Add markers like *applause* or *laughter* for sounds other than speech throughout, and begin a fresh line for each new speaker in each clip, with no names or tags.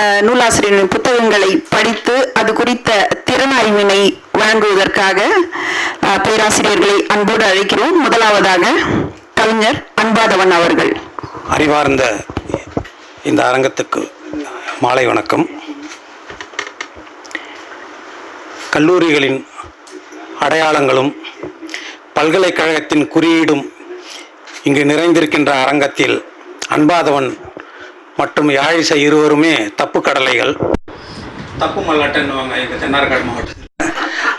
நூலாசிரியரின் புத்தகங்களை படித்து அது குறித்த திறனாய்வினை வழங்குவதற்காக பேராசிரியர்களை அன்போடு அழைக்கிறோம். முதலாவதாக கவிஞர் அன்பாதவன் அவர்கள்.
அறிவார்ந்த இந்த அரங்கத்துக்கு மாலை வணக்கம். கல்லூரிகளின் அடையாளங்களும் பல்கலைக்கழகத்தின் குறியீடும் இங்கு நிறைந்திருக்கின்ற அரங்கத்தில் அன்பாதவன் மற்றும் யாழிசை இருவருமே தப்பு கடலைகள். தப்பு மல்லாட்டன்னுவாங்க எங்கள் தென்னார்காடு மாவட்டத்தில்.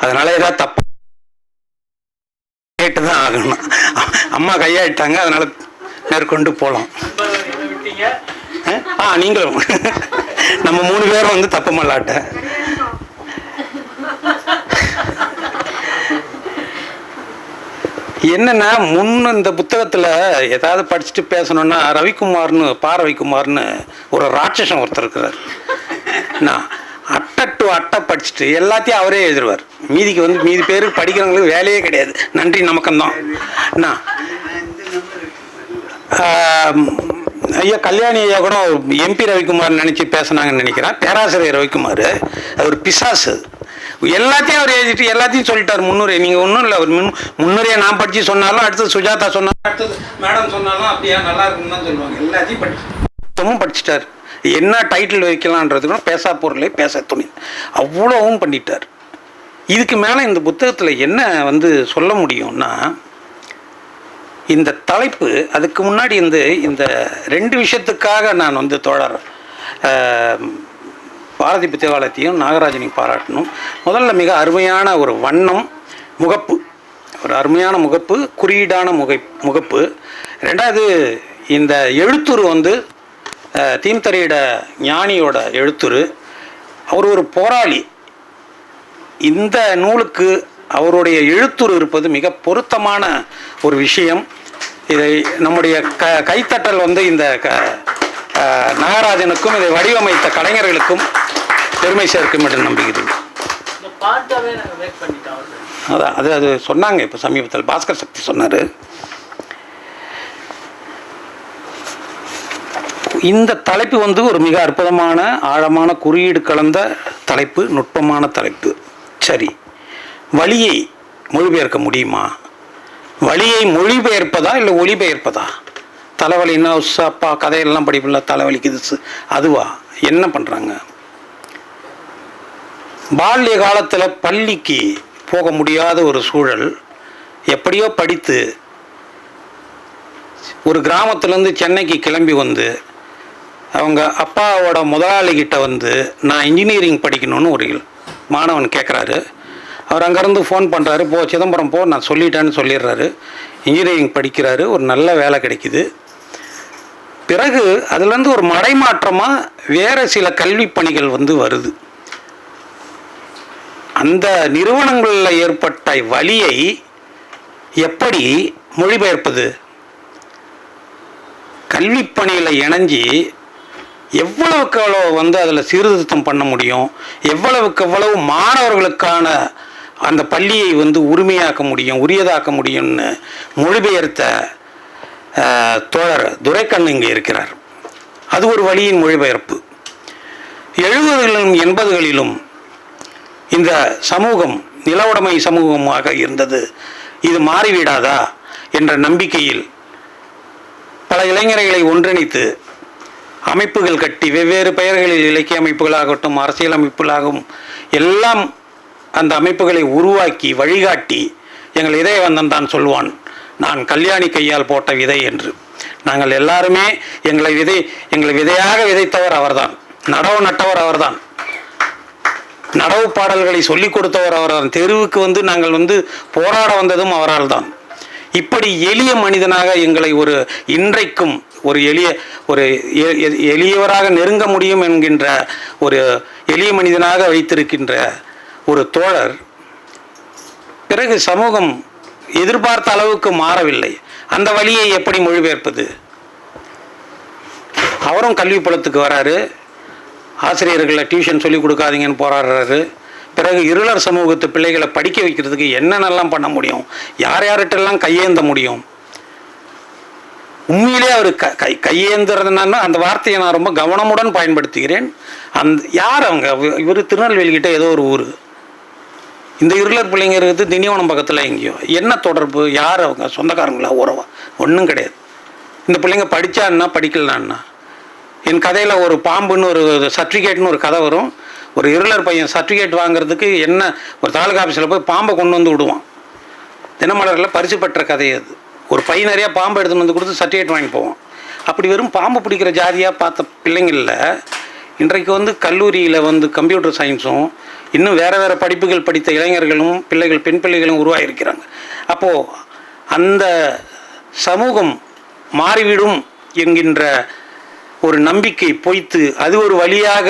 அதனால ஏதாவது தப்பு கேட்டு தான் ஆகணும். அம்மா கையாயிட்டாங்க அதனால மேற்கொண்டு போகலாம் ஆ நீங்களும். நம்ம மூணு பேரும் வந்து தப்பு மல்லாட்ட. என்னன்னா முன்ன இந்த புத்தகத்தில் ஏதாவது படிச்சுட்டு பேசணும்னா ரவிக்குமார்னு பா. ரவிக்குமார்னு ஒரு ராட்சசம் ஒருத்தர் இருக்கிறார். நான் அட்டை டு அட்டை படிச்சுட்டு எல்லாத்தையும் அவரே எழுதுருவார். மீதிக்கு வந்து மீதி பேர் படிக்கிறவங்களுக்கு வேலையே கிடையாது. நன்றி நமக்கம்தான் நான் ஐயா கல்யாணி ஐயா கூட எம்பி ரவிக்குமார் நினச்சி பேசுனாங்கன்னு நினைக்கிறேன். பேராசிரியர் ரவிக்குமார். அது ஒரு பிசாசு. எல்லாத்தையும் அவர் எழுதிட்டு எல்லாத்தையும் சொல்லிட்டார். முன்னுரை நீங்கள் ஒன்றும் இல்லை அவர் முன் முன்னுரையை நான் படித்து சொன்னாலும் அடுத்தது சுஜாதா சொன்னாலும் அடுத்தது மேடம் சொன்னாலும் அப்படியா நல்லா இருக்குன்னு தான் சொல்லுவாங்க. எல்லாத்தையும் படி மொத்தமும் படிச்சிட்டார். என்ன டைட்டில் வைக்கலான்றதுக்கும் பேசா பொருளை பேச துணி. அவ்வளோவும் பண்ணிட்டார். இதுக்கு மேலே இந்த புத்தகத்தில் என்ன வந்து சொல்ல முடியும்னா இந்த தலைப்பு அதுக்கு முன்னாடி வந்து இந்த ரெண்டு விஷயத்துக்காக நான் வந்து தோழர் பாரதி புத்தகாலயத்தையும் நாகராஜனையும் பாராட்டணும். முதல்ல மிக அருமையான ஒரு வண்ணம் முகப்பு. ஒரு அருமையான முகப்பு குறியீடான முகை முகப்பு. ரெண்டாவது இந்த எழுத்துரு வந்து தீம்தரையிட ஞானியோட எழுத்துரு. அவர் ஒரு போராளி. இந்த நூலுக்கு அவருடைய எழுத்துரு இருப்பது மிக பொருத்தமான ஒரு விஷயம். இதை நம்முடைய க கைத்தட்டல் வந்து இந்த க நாகராஜனுக்கும் இதை வடிவமைத்த கலைஞர்களுக்கும் பெருமை சேர்க்கும் என்று நம்புகிறேன். அதான் அது அது சொன்னாங்க இப்போ சமீபத்தில் பாஸ்கர் சக்தி சொன்னார். இந்த தலைப்பு வந்து ஒரு மிக அற்புதமான ஆழமான குறியீடு கலந்த தலைப்பு நுட்பமான தலைப்பு. சரி வழியை மொழிபெயர்க்க முடியுமா? வழியை மொழிபெயர்ப்பதா இல்லை ஒளிபெயர்ப்பதா தலைவலின்னா அப்பா கதையெல்லாம் படிப்பில்ல தலைவலிக்குது அதுவா? என்ன பண்ணுறாங்க பால்ய காலத்தில் பள்ளிக்கு போக முடியாத ஒரு சூழல் எப்படியோ படித்து ஒரு கிராமத்துலேருந்து சென்னைக்கு கிளம்பி வந்து அவங்க அப்பாவோட முதலாளிகிட்ட வந்து நான் இன்ஜினியரிங் படிக்கணும்னு ஒரு மாணவன் கேட்குறாரு அவர் அங்கேருந்து ஃபோன் பண்ணுறாரு போ சிதம்பரம் போ நான் சொல்லிட்டேன்னு சொல்லிடுறாரு. இன்ஜினியரிங் படிக்கிறாரு. ஒரு நல்ல வேலை கிடைக்குது. பிறகு அதுலேருந்து ஒரு மடைமாற்றமாக வேறு சில கல்வி பணிகள் வந்து வருது. அந்த நிறுவனங்களில் ஏற்பட்ட வழியை எப்படி மொழிபெயர்ப்பது? கல்வி பணியில் இணைஞ்சி எவ்வளவுக்கு எவ்வளவு வந்து அதில் சீர்திருத்தம் பண்ண முடியும்? எவ்வளவுக்கு எவ்வளவு மாணவர்களுக்கான அந்த பள்ளியை வந்து உரிமையாக்க முடியும் உரியதாக்க முடியும்னு மொழிபெயர்த்த தோழர் துரைக்கண் இங்கே இருக்கிறார். அது ஒரு வழியின் மொழிபெயர்ப்பு. எழுபதுகளிலும் எண்பதுகளிலும் இந்த சமூகம் நிலவுடைமை சமூகமாக இருந்தது. இது மாறிவிடாதா என்ற நம்பிக்கையில் பல இளைஞர்களை ஒன்றிணைத்து அமைப்புகள் கட்டி வெவ்வேறு பெயர்களில் இலக்கிய அமைப்புகளாகட்டும் அரசியல் அமைப்புகளாகவும் எல்லாம் அந்த அமைப்புகளை உருவாக்கி வழிகாட்டி எங்கள் இதயவந்தன் தான் சொல்வான். நான் கல்யாணி கையால் போட்ட விதை என்று. நாங்கள் எல்லாருமே எங்களை விதை எங்களை விதையாக விதைத்தவர் அவர்தான். நடவு நட்டவர் அவர்தான். நடவு பாடல்களை சொல்லிக் கொடுத்தவர் அவர்தான். தெருவுக்கு வந்து நாங்கள் வந்து போராட வந்ததும் அவரால் தான் இப்படி எளிய மனிதனாக எங்களை ஒரு இன்றைக்கும் ஒரு எளிய ஒரு எ- எளியவராக நெருங்க முடியும் என்கின்ற ஒரு எளிய மனிதனாக வைத்திருக்கின்ற ஒரு தோழர். பிறகு சமூகம் எதிர்பார்த்த அளவுக்கு மாறவில்லை. அந்த வழியை எப்படி மொழிபெயர்ப்பது? அவரும் கல்வி புலத்துக்கு வராரு. ஆசிரியர்களை டியூஷன் சொல்லிக் கொடுக்காதீங்கன்னு போராடுறாரு. பிறகு இருளர் சமூகத்து பிள்ளைகளை படிக்க வைக்கிறதுக்கு என்னென்னலாம் பண்ண முடியும்? யார் யார்கிட்டெல்லாம் கையேந்த முடியும்? உண்மையிலே அவர் க கை கையேந்துறதுனா அந்த வார்த்தையை நான் ரொம்ப கவனமுடன் பயன்படுத்துகிறேன். அந்த யார் அவங்க? இவர் திருநெல்வேலிக்கிட்ட ஏதோ ஒரு ஊர். இந்த இருளர் பிள்ளைங்க இருக்கிறது திண்டிவனம் பக்கத்தில் எங்கேயோ. என்ன தொடர்பு? யார் அவங்க? சொந்தக்காரங்களா? உறவா? ஒன்றும் கிடையாது. இந்த பிள்ளைங்க படித்தான்னா படிக்கலான்னா என் கதையில் ஒரு பாம்புன்னு ஒரு சர்டிஃபிகேட்னு ஒரு கதை வரும். ஒரு இருளர் பையன் சர்டிஃபிகேட் வாங்குறதுக்கு என்ன ஒரு தாலுகா ஆஃபீஸில் போய் பாம்பை கொண்டு வந்து விடுவான். தினமலரில் பரிசு பெற்ற கதை அது. ஒரு பை நிறையா பாம்பு எடுத்துன்னு வந்து கொடுத்து சர்டிஃபிகேட் வாங்கி போவோம் அப்படி வெறும் பாம்பு பிடிக்கிற ஜாதியாக பார்த்த பிள்ளைங்களில் இன்றைக்கு வந்து கல்லூரியில் வந்து கம்ப்யூட்டர் சயின்ஸும் இன்னும் வேறு வேறு படிப்புகள் படித்த இளைஞர்களும் பிள்ளைகள் பெண் பிள்ளைகளும் உருவாகியிருக்கிறாங்க. அப்போது அந்த சமூகம் மாறிவிடும் என்கின்ற ஒரு நம்பிக்கை பொய்த்து அது ஒரு வழியாக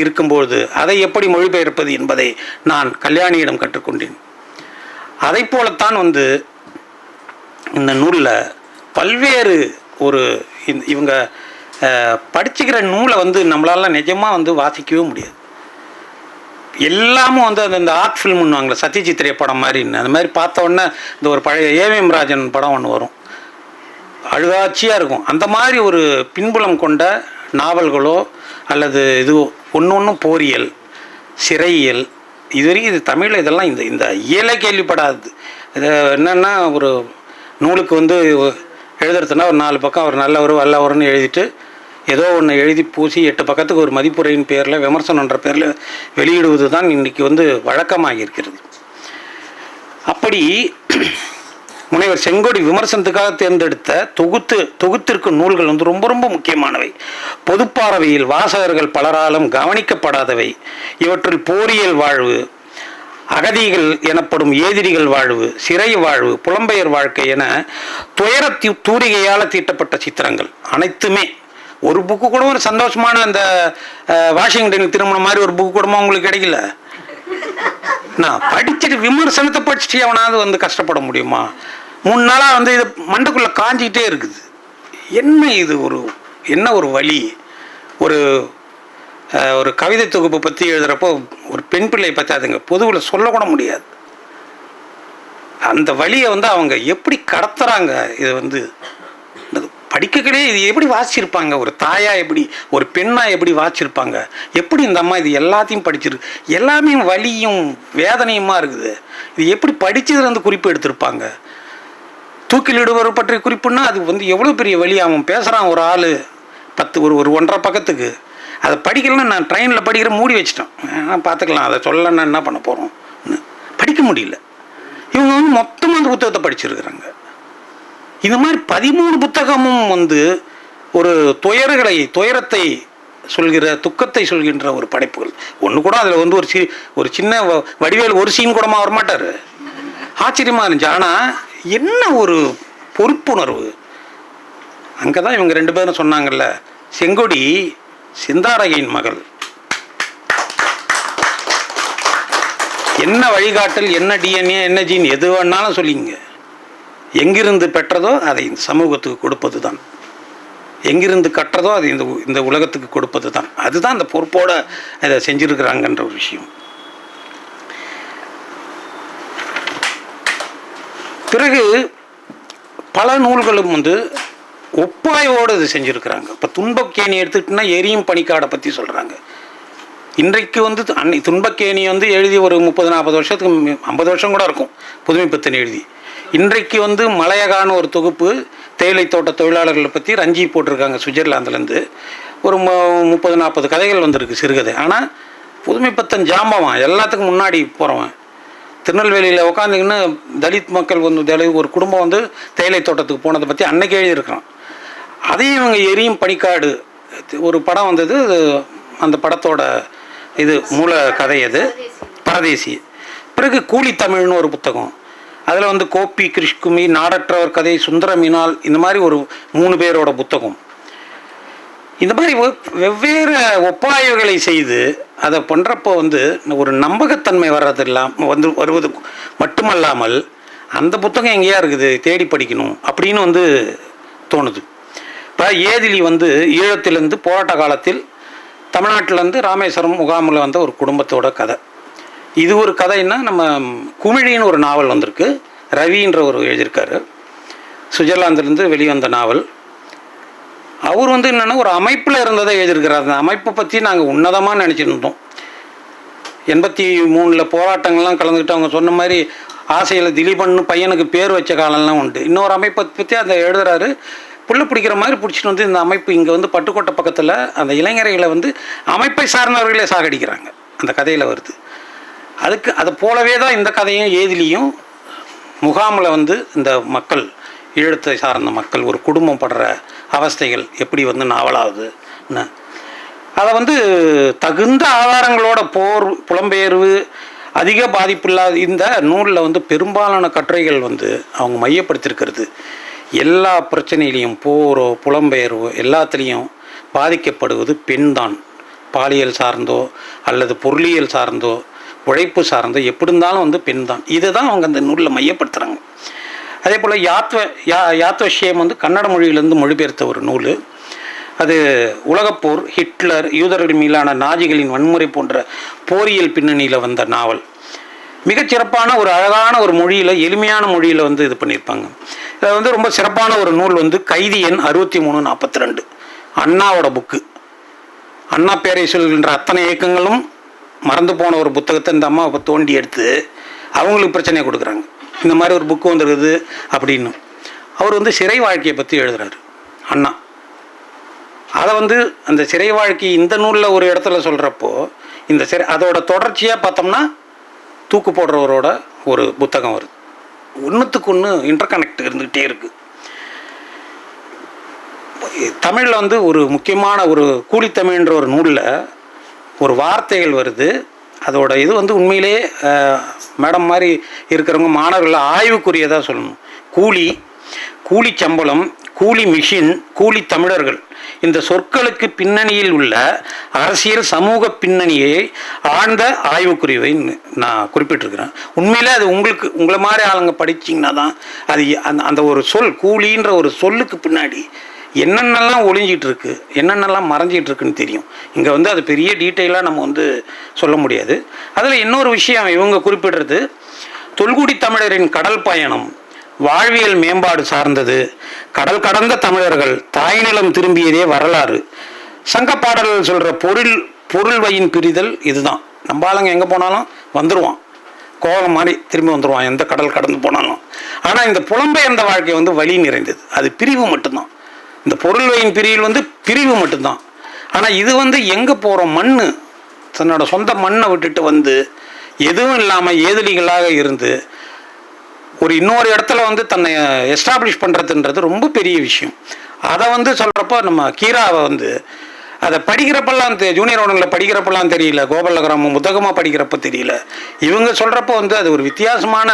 இருக்கும்போது அதை எப்படி மொழிபெயர்ப்பது என்பதை நான் கல்யாணியிடம் கற்றுக்கொண்டேன். அதை போலத்தான் வந்து இந்த நூலில் பல்வேறு ஒரு இவங்க படிச்சுக்கிற நூலை வந்து நம்மளால நிஜமாக வந்து வாசிக்கவே முடியாது. எல்லாமும் வந்து அந்த இந்த ஆர்ட் ஃபில்ம்னுவாங்களே சத்யஜித்ரே படம் மாதிரி. அந்த மாதிரி பார்த்த உடனே இந்த ஒரு பழைய ஏவிஎம் ராஜன் படம் ஒன்று வரும். அழுகாட்சியாக இருக்கும். அந்த மாதிரி ஒரு பின்புலம் கொண்ட நாவல்களோ அல்லது இது ஒன்று ஒன்றும் போரியல் சிறையியல் இது வரைக்கும் இது தமிழில் இதெல்லாம் இந்த இந்த இயலை கேள்விப்படாது. இது என்னென்னா ஒரு நூலுக்கு வந்து எழுதுறதுனா ஒரு நாலு பக்கம் அவர் நல்லவர் வல்லவர்னு எழுதிட்டு ஏதோ ஒன்று எழுதி பூசி எட்டு பக்கத்துக்கு ஒரு மதிப்புரையின் பேரில் விமர்சனன்ற பேரில் வெளியிடுவது தான் இன்றைக்கி வந்து வழக்கமாக இருக்கிறது அப்படி முனைவர் செங்கோடி விமர்சனத்துக்காக தேர்ந்தெடுத்த தொகுத்து தொகுத்திருக்கும் நூல்கள் வந்து ரொம்ப ரொம்ப முக்கியமானவை. பொதுப்பார்வையில் வாசகர்கள் பலராலும் கவனிக்கப்படாதவை. இவற்றில் போரியல் வாழ்வு அகதிகள் எனப்படும் ஏதிரிகள் வாழ்வு சிறை வாழ்வு புலம்பெயர் வாழ்க்கை என துயர தூரிகையால் தீட்டப்பட்ட சித்திரங்கள் அனைத்துமே ஒரு புக்கு கூட ஒரு சந்தோஷமான அந்த வாஷிங்டனுக்கு வாஷிங்டன் திருமணம் மாதிரி ஒரு புக்கு கூடமா உங்களுக்கு கிடைக்கல? நான் படிச்சுட்டு விமர்சனத்தை படிச்சுட்டு எவனாவது வந்து கஷ்டப்பட முடியுமா? மூணு நாளாக வந்து இது மண்டக்குள்ளே காஞ்சிக்கிட்டே இருக்குது. என்ன இது ஒரு என்ன ஒரு வழி? ஒரு ஒரு கவிதை தொகுப்பை பற்றி எழுதுகிறப்போ ஒரு பெண் பிள்ளையை பற்றாதுங்க பொதுவில் சொல்லக்கூட முடியாது. அந்த வழியை வந்து அவங்க எப்படி கடத்துறாங்க? இது வந்து படிக்கக்கலே இது எப்படி வாசிச்சிருப்பாங்க? ஒரு தாயா எப்படி ஒரு பெண்ணா எப்படி வாசிச்சிருப்பாங்க? எப்படி இந்த அம்மா இது எல்லாத்தையும் படிச்சிருக்கு எல்லாமே வலியும் வேதனையுமா இருக்குது? இது எப்படி படிச்சதுலேருந்து குறிப்பு எடுத்திருப்பாங்க? தூக்கிலிடுவர் பற்றிய குறிப்புன்னா அது வந்து எவ்வளோ பெரிய வழி அவன் பேசுகிறான் ஒரு ஆள் பத்து ஒரு ஒரு ஒன்றரை பக்கத்துக்கு. அதை படிக்கலன்னா நான் ட்ரெயினில் படிக்கிற மூடி வச்சிட்டேன். பார்த்துக்கலாம் அதை சொல்லலைன்னா என்ன பண்ண போகிறோம் படிக்க முடியல. இவங்க வந்து மொத்தமாக அந்த புத்தகத்தை படிச்சிருக்கிறாங்க. இந்த மாதிரி பதிமூணு புத்தகமும் வந்து ஒரு துயர்களை துயரத்தை சொல்கிற துக்கத்தை சொல்கின்ற ஒரு படைப்புகள். ஒன்று கூட அதில் வந்து ஒரு சி ஒரு சின்ன வ- வடிவேல் ஒரு சீன் கூடமா வரமாட்டார். ஆச்சரியமாக இருந்துச்சு. ஆனால் என்ன ஒரு பொறுப்புணர்வு? அங்கே தான் இவங்க ரெண்டு பேரும் சொன்னாங்கல்ல செங்கொடி சிந்தாரகையின் மகள். என்ன வழிகாட்டல் என்ன டிஎன்ஏ என்ன ஜீன் எது வேணாலும் சொல்லிங்க எங்கிருந்து பெற்றதோ அதை இந்த சமூகத்துக்கு கொடுப்பது தான் எங்கிருந்து கற்றதோ அது இந்த உ- இந்த உலகத்துக்கு கொடுப்பது தான் அதுதான் அந்த பொறுப்போடு அதை செஞ்சுருக்கிறாங்கன்ற ஒரு விஷயம். பிறகு பல நூல்களும் வந்து ஒப்பாயோடு இது செஞ்சுருக்கிறாங்க. இப்போ துன்பக்கேணி எடுத்துக்கிட்டோன்னா எரியும் பணிக்காடை பற்றி சொல்கிறாங்க இன்றைக்கு வந்து அன்னை துன்பக்கேணி வந்து எழுதி ஒரு முப்பது நாற்பது வருஷத்துக்கு ஐம்பது வருஷம் கூட இருக்கும். புதுமை எழுதி. இன்றைக்கு வந்து மலையகான ஒரு தொகுப்பு தேயிலை தோட்ட தொழிலாளர்களை பற்றி ரஞ்சி போட்டிருக்காங்க சுவிட்சர்லாந்துலேருந்து. ஒரு மு- முப்பது நாற்பது கதைகள் வந்திருக்கு சிறுகதை. ஆனால் புதுமை பித்தன் ஜாம்பவான் எல்லாத்துக்கும் முன்னாடி போகிறவன் திருநெல்வேலியில் உட்காந்துக்கின்னு தலித் மக்கள் வந்து தலித் ஒரு குடும்பம் வந்து தேயிலை தோட்டத்துக்கு போனதை பற்றி அன்னைக்கு எழுதியிருக்கிறான். அதையும் இவங்க எரியும் பனிக்காடு. ஒரு படம் வந்தது அந்த படத்தோட இது மூல கதை அது. பரதேசி. பிறகு கூலி தமிழ்னு ஒரு புத்தகம். அதில் வந்து கோப்பி கிருஷ்குமி நாடற்றவர் கதை சுந்தர மீனால் இந்த மாதிரி ஒரு மூணு பேரோட புத்தகம். இந்த மாதிரி வெவ்வேறு ஒப்பாய்வுகளை செய்து அதை பண்ணுறப்போ வந்து ஒரு நம்பகத்தன்மை வர்றது இல்லாமல் வந்து வருவது மட்டுமல்லாமல் அந்த புத்தகம் எங்கேயா இருக்குது தேடி படிக்கணும் அப்படின்னு வந்து தோணுது. இப்போ ஏதிலி வந்து ஈழத்திலிருந்து போராட்ட காலத்தில் தமிழ்நாட்டிலேருந்து ராமேஸ்வரம் முகாமில் வந்த ஒரு குடும்பத்தோட கதை. இது ஒரு கதைன்னா நம்ம குமிழின்னு ஒரு நாவல் வந்திருக்கு. ரவின்ற ஒரு எழுதியிருக்காரு. சுவிட்சர்லாந்துலேருந்து வெளிவந்த நாவல். அவர் வந்து என்னென்னா ஒரு அமைப்பில் இருந்ததை எழுதியிருக்கிறார். அந்த அமைப்பை பற்றி நாங்கள் உன்னதமாக நினச்சிருந்தோம் இருந்தோம். எண்பத்தி மூணில் போராட்டங்கள்லாம் கலந்துக்கிட்டு அவங்க சொன்ன மாதிரி ஆசையில் திலீபன்னு பையனுக்கு பேர் வச்ச காலம்லாம் உண்டு. இன்னொரு அமைப்பை பற்றி அதை எழுதுறாரு. புள்ள பிடிக்கிற மாதிரி பிடிச்சிட்டு வந்து இந்த அமைப்பு இங்கே வந்து பட்டுக்கோட்டை பக்கத்தில் அந்த இளைஞர்களை வந்து அமைப்பை சார்ந்தவர்களே சாகடிக்கிறாங்க. அந்த கதையில் வருது. அதுக்கு அது போலவே தான் இந்த கதையும் ஏதிலையும் முகாமில் வந்து இந்த மக்கள் ஈழத்தை சார்ந்த மக்கள் ஒரு குடும்பம் படுற அவஸ்தைகள் எப்படி வந்து நாவலாகுதுன்னு அதை வந்து தகுந்த ஆதாரங்களோட போர் புலம்பெயர்வு அதிக பாதிப்பில்லாத இந்த நூலில் வந்து பெரும்பாலான கட்டுரைகள் வந்து அவங்க மையப்படுத்தியிருக்கிறது. எல்லா பிரச்சனையிலையும் போரோ புலம்பெயர்வோ எல்லாத்துலேயும் பாதிக்கப்படுவது பெண்தான். பாலியல் சார்ந்தோ அல்லது பொருளியல் சார்ந்தோ உழைப்பு சார்ந்தது எப்படி இருந்தாலும் வந்து பெண் தான் இதை தான் அவங்க அந்த நூலில் மையப்படுத்துகிறாங்க அதே போல் யாத்வ யா யாத்வஷியம் வந்து கன்னட மொழியிலேருந்து மொழிபெயர்த்த ஒரு நூல். அது உலகப்போர் ஹிட்லர் யூதர்கள் மீதான நாஜிகளின் வன்முறை போன்ற போரியல் பின்னணியில் வந்த நாவல். மிகச்சிறப்பான ஒரு அழகான ஒரு மொழியில் எளிமையான மொழியில் வந்து இது பண்ணியிருப்பாங்க. இதில் வந்து ரொம்ப சிறப்பான ஒரு நூல் வந்து கைதி எண் அறுபத்தி மூணு நாற்பத்தி ரெண்டு. அண்ணாவோட புக்கு. அண்ணா பேரை சொல்கின்ற அத்தனை இயக்கங்களும் மறந்து போன ஒரு புத்தகத்தை இந்த அம்மா இப்போ தோண்டி எடுத்து அவங்களுக்கு பிரச்சனையை கொடுக்குறாங்க. இந்த மாதிரி ஒரு புக்கு வந்துருக்குது அப்படின்னு. அவர் வந்து சிறை வாழ்க்கையை பற்றி எழுதுறாரு. அண்ணா. அதை வந்து அந்த சிறை வாழ்க்கை இந்த நூலில் ஒரு இடத்துல சொல்கிறப்போ இந்த சிறை அதோட தொடர்ச்சியாக பார்த்தோம்னா தூக்கு போடுறவரோட ஒரு புத்தகம் வருது. ஒன்றுத்துக்கு ஒன்று இன்டர் கனெக்ட் இருந்துக்கிட்டே இருக்குது தமிழில் வந்து ஒரு முக்கியமான ஒரு கூலித்தமிழ்ன்ற ஒரு நூலில் ஒரு வார்த்தைகள் வருது. அதோட இது வந்து உண்மையிலே மேடம் மாதிரி இருக்கிறவங்க மாணவர்கள் ஆய்வுக்குரியதாக சொல்லணும். கூலி கூலி சம்பளம் கூலி மிஷின் கூலி தமிழர்கள். இந்த சொற்களுக்கு பின்னணியில் உள்ள அரசியல் சமூக பின்னணியை ஆழ்ந்த ஆய்வுக்குரியவை நான் குறிப்பிட்டிருக்கிறேன். உண்மையில் அது உங்களுக்கு உங்களை மாதிரி ஆளுங்க படிச்சிங்கன்னா தான் அது அந்த அந்த ஒரு சொல் கூலின்ற ஒரு சொல்லுக்கு பின்னாடி என்னென்னலாம் ஒளிஞ்சிட்டு இருக்குது என்னென்னலாம் மறைஞ்சிட்டு இருக்குன்னு தெரியும். இங்கே வந்து அது பெரிய டீட்டெயிலாக நம்ம வந்து சொல்ல முடியாது. அதில் இன்னொரு விஷயம் இவங்க குறிப்பிடுறது தொல்குடி தமிழரின் கடல் பயணம் வாழ்வியல் மேம்பாடு சார்ந்தது கடல் கடந்த தமிழர்கள் தாய்நிலம் திரும்பியதே வரலாறு. சங்க பாடல்கள் சொல்கிற பொருள் பொருள் வயின் பிரிதல் இதுதான். நம்ம ஆளுங்க எங்கே போனாலும் வந்துடுவான் கோலம் மாதிரி திரும்பி வந்துடுவான் எந்த கடல் கடந்து போனாலும். ஆனால் இந்த புலம்பெயர்ந்த வாழ்க்கை வந்து வழி நிறைந்தது. அது பிரிவு மட்டும்தான். இந்த பொருள் வகையின் பிரிவில் வந்து பிரிவு மட்டும்தான். ஆனால் இது வந்து எங்கே போகிறோம் மண் தன்னோட சொந்த மண்ணை விட்டுட்டு வந்து எதுவும் இல்லாமல் ஏதிலிகளாக இருந்து ஒரு இன்னொரு இடத்துல வந்து தன்னை எஸ்டாப்ளிஷ் பண்ணுறதுன்றது ரொம்ப பெரிய விஷயம். அதை வந்து சொல்கிறப்போ நம்ம கீராவை வந்து அதை படிக்கிறப்பெல்லாம் தெ- ஜூனியர் ஒன்றில் படிக்கிறப்பெல்லாம் தெரியல கோபாலகிராமம் புத்தகமாக படிக்கிறப்ப தெரியல. இவங்க சொல்கிறப்போ வந்து அது ஒரு வித்தியாசமான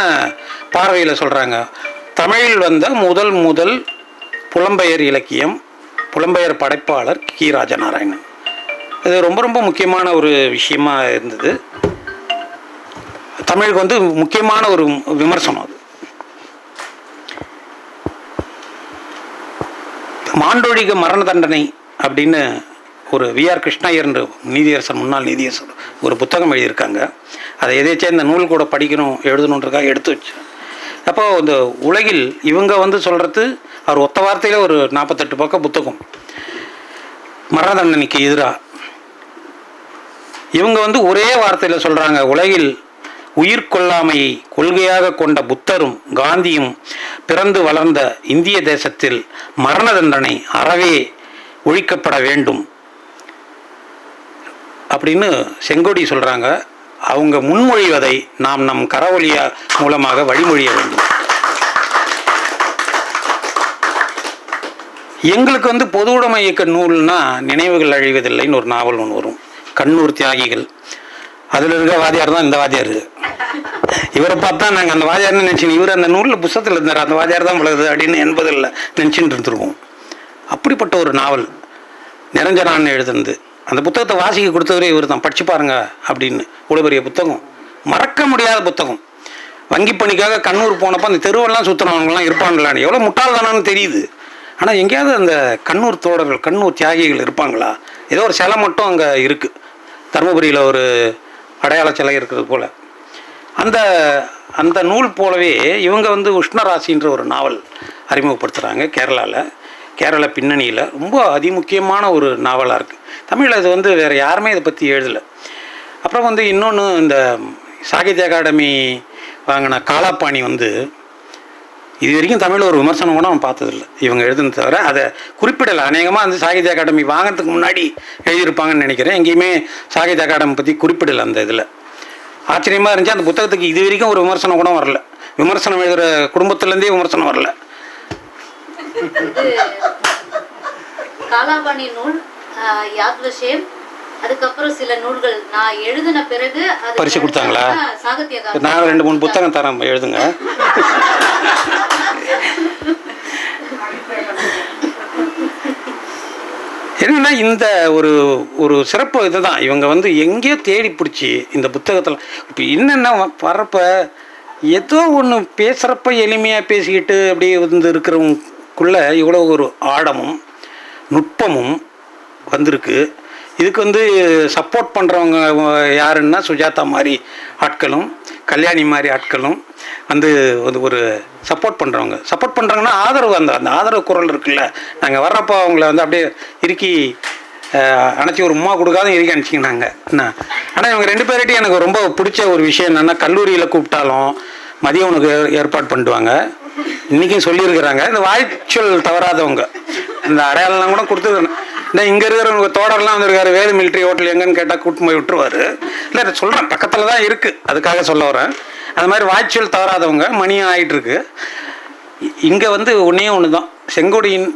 பார்வையில் சொல்கிறாங்க தமிழில் வந்த முதல் முதல் புலம்பெயர் இலக்கியம் புலம்பெயர் படைப்பாளர் கி. ராஜநாராயணன். இது ரொம்ப ரொம்ப முக்கியமான ஒரு விஷயமா இருந்தது. தமிழுக்கு வந்து முக்கியமான ஒரு விமர்சனம் அது. மாண்டொழிக மரண தண்டனை அப்படின்னு ஒரு விஆர் என்று நீதியரசர் முன்னாள் நீதியரசர் ஒரு புத்தகம் எழுதியிருக்காங்க. அதை எதேச்சே இந்த நூல் கூட படிக்கணும் எழுதணுன்றக்காக எடுத்து வச்சேன் அப்போ இந்த உலகில் இவங்க வந்து சொல்கிறது அவர் ஒத்த வார்த்தையில் ஒரு நாற்பத்தெட்டு பக்கம் புத்தகம். மரண தண்டனைக்கு எதிராக இவங்க வந்து ஒரே வார்த்தையில் சொல்கிறாங்க உலகில் உயிர் கொள்ளாமையை கொள்கையாக கொண்ட புத்தரும் காந்தியும் பிறந்து வளர்ந்த இந்திய தேசத்தில் மரண தண்டனை அறவே ஒழிக்கப்பட வேண்டும். அப்படின்னு செங்கோடி சொல்கிறாங்க அவங்க முன்மொழிவதை நாம் நம் கரவொலியா மூலமாக வழிமொழிய வேண்டும். எங்களுக்கு வந்து பொது உடைமை இயக்க நூல்னா நினைவுகள் அழிவதில்லைன்னு ஒரு நாவல் ஒன்று வரும். கண்ணூர் தியாகிகள். அதில் இருக்க வாதியார் தான் இந்த வாதியார் இவரை பார்த்தா நாங்கள் அந்த வாதியார்னு நினச்சி இவர் அந்த நூலில் புஸ்தத்தில் இருந்தார் அந்த வாதியார் தான் பழகுது அப்படின்னு என்பதில் நினச்சின்னு இருந்துருவோம். அப்படிப்பட்ட ஒரு நாவல் நிரஞ்சனான்னு எழுதுனது. அந்த புத்தகத்தை வாசிக்க கொடுத்தவரே இவர் தான். படிச்சு பாருங்க அப்படின்னு. இவ்வளோ பெரிய புத்தகம். மறக்க முடியாத புத்தகம். வங்கி பணிக்காக கண்ணூர் போனப்போ அந்த தெருவெல்லாம் சுற்றுறவங்கலாம் இருப்பாங்களான்னு. எவ்வளோ முட்டாள்தானான்னு தெரியுது. ஆனால் எங்கேயாவது அந்த கண்ணூர் தோழர்கள் கண்ணூர் தியாகிகள் இருப்பாங்களா? ஏதோ ஒரு சிலை மட்டும் அங்கே இருக்குது தருமபுரியில் ஒரு அடையாள சிலை இருக்கிறது போல். அந்த அந்த நூல் போலவே இவங்க வந்து உஷ்ணராசின்ற ஒரு நாவல் அறிமுகப்படுத்துகிறாங்க கேரளாவில் கேரள பின்னணியில் ரொம்ப அதிமுக்கியமான ஒரு நாவலாக இருக்குது தமிழில் இது வந்து வேறு யாருமே இதை பற்றி எழுதலை. அப்புறம் வந்து இன்னொன்று இந்த சாகித்ய அகாடமி வாங்கின காலாப்பாணி வந்து இது வரைக்கும் தமிழில் ஒரு விமர்சனம் கூட அவன் பார்த்ததில்ல. இவங்க எழுதுனது தவிர அதை குறிப்பிடலை. அநேகமாக வந்து சாகித்ய அகாடமி வாங்குறதுக்கு முன்னாடி எழுதியிருப்பாங்கன்னு நினைக்கிறேன். எங்கேயுமே சாகித்ய அகாடமி பற்றி குறிப்பிடலை அந்த இதில். ஆச்சரியமாக இருந்துச்சு. அந்த புத்தகத்துக்கு இது வரைக்கும் ஒரு விமர்சனம் கூட வரல. விமர்சனம் எழுதுகிற குடும்பத்துலேருந்தே விமர்சனம் வரல.
காலாபாணி நூல் ஆஹ், யாத் வஷேம் அதுக்கப்புறம் சில நூல்கள். நான் எழுதின பிறகு
பரிசு கொடுத்தாங்களா? நான் ரெண்டு மூணு புத்தகம் தரேன். எழுதுங்க. *laughs* என்னன்னா இந்த ஒரு ஒரு சிறப்பு இதுதான். இவங்க வந்து எங்கேயோ தேடி பிடிச்சி இந்த புத்தகத்தில் இப்போ என்னென்ன வர்றப்ப ஏதோ ஒன்று பேசுகிறப்ப எளிமையாக பேசிக்கிட்டு அப்படியே வந்து இருக்கிறவங்களுக்குள்ள இவ்வளோ ஒரு ஆடமும் நுட்பமும் வந்திருக்கு. இதுக்கு வந்து சப்போர்ட் பண்ணுறவங்க யாருன்னா சுஜாதா மாதிரி ஆட்களும் கல்யாணி மாதிரி ஆட்களும் வந்து வந்து ஒரு சப்போர்ட் பண்ணுறவங்க சப்போர்ட் பண்ணுறாங்கன்னா ஆதரவு அந்த அந்த ஆதரவு குரல் இருக்குல்ல. நாங்கள் வர்றப்போ அவங்கள வந்து அப்படியே இறுக்கி அணைச்சி ஒரு உமா கொடுக்காத இறுக்கி அனுப்பிச்சிங்கனாங்க என்ன? ஆனால் இவங்க ரெண்டு பேர்கிட்டையும் எனக்கு ரொம்ப பிடிச்ச ஒரு விஷயம் என்னென்னா கல்லூரியில் கூப்பிட்டாலும் மதியம் உனக்கு ஏற்பாடு பண்ணிடுவாங்க இன்றைக்கும் சொல்லியிருக்கிறாங்க. இந்த வாய்ச்சொல் தவறாதவங்க. இந்த அடையாளம்லாம் கூட கொடுத்துருக்கேன் இந்த இங்கே இருக்கிறவங்க தோடர்லாம் வந்திருக்காரு வேறு மிலிட்ரி ஹோட்டல் எங்கன்னு கேட்டால் கூட்டு போய் விட்டுருவாரு. இல்லை சொல்கிறேன் பக்கத்தில் தான் இருக்குது அதுக்காக சொல்ல வரேன். அது மாதிரி வாய்ச்சொல் தவறாதவங்க மணியும் ஆகிட்டுருக்கு இங்கே வந்து ஒன்றே ஒன்று தான் செங்கொடியின்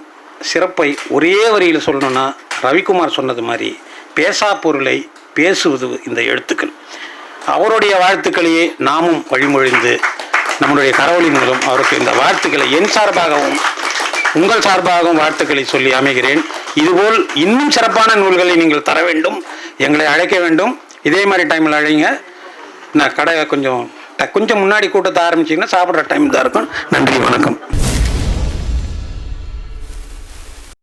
சிறப்பை ஒரே வரியில் சொல்லணும்னா ரவிக்குமார் சொன்னது மாதிரி பேசா பொருளை பேசுவது இந்த எழுத்துக்கள். அவருடைய வாழ்த்துக்களையே நாமும் வழிமொழிந்து நம்முடைய கரவொலி மூலம் அவருக்கு இந்த வாழ்த்துக்களை என் சார்பாகவும் உங்கள் சார்பாகவும் வாழ்த்துக்களை சொல்லி அமைகிறேன். இதுபோல் இன்னும் சிறப்பான நூல்களை நீங்கள் தர வேண்டும் எங்களை அழைக்க வேண்டும். இதே மாதிரி டைமில் அழைங்க. நான் கடை கொஞ்சம் கொஞ்சம் முன்னாடி கூட்டத்தை ஆரம்பிச்சிங்கன்னா சாப்பிட்ற டைம் தான் இருக்கும். நன்றி வணக்கம்.